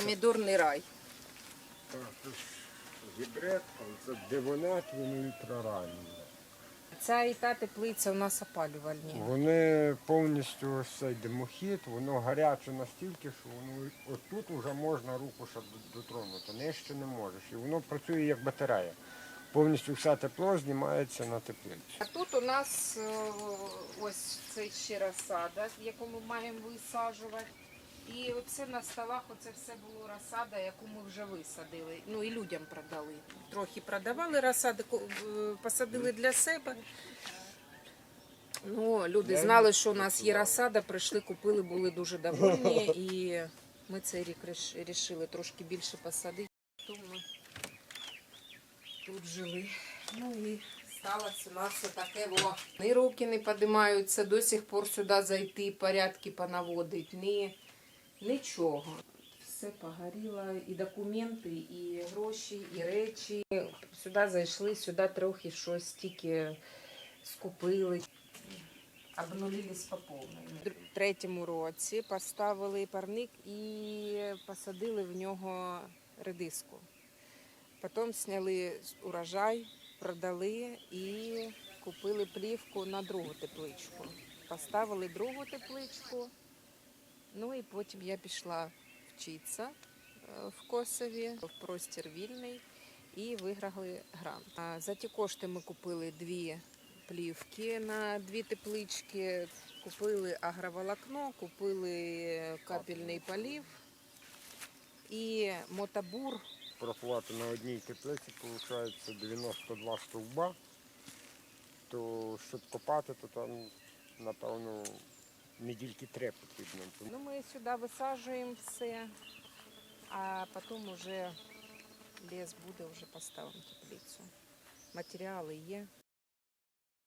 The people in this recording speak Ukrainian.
Помідорний рай. Так, гібрид, це дивонет, він ультраранній. Ця і та теплиця у нас опалювальні. Вони повністю ось цей димохід, воно гаряче настільки, що воно отут вже можна руку ще дотронути, нижче не можеш. І воно працює як батарея. Повністю все тепло знімається на теплицю. А тут у нас е, ось це ще розсада, яку ми маємо висаджувати. І оце на столах оце все було розсада, яку ми вже висадили. Ну і людям продали. Трохи продавали розсади, посадили для себе. Ну, люди знали, що у нас є розсада, прийшли, купили, були дуже довольні. І ми цей рік вирішили трошки більше посадити. Тому ми тут жили. Ну і сталося у нас таке во. Ні руки не підіймаються, до сих пор сюди зайти, порядки понаводить, ні, нічого. Все погоріло, і документи, і гроші, і речі. Сюди зайшли, сюди трохи щось тільки скупили. Обнулились по повній. В третьому році поставили парник і посадили в нього редиску. Потім зняли урожай, продали і купили плівку на другу тепличку. Поставили другу тепличку. Ну і потім я пішла вчитися е, в Косові, в простір вільний, і виграли грант. За ті кошти ми купили дві плівки на дві теплички, купили агроволокно, купили капельний полів і мотобур. Порахувати на одній теплиці виходить 92 стовба, то щоб копати, то там, напевно, недільки три потрібно. Ну, ми сюди висаджуємо все, а потім вже ліс буде, вже поставимо теплицю. Матеріали є.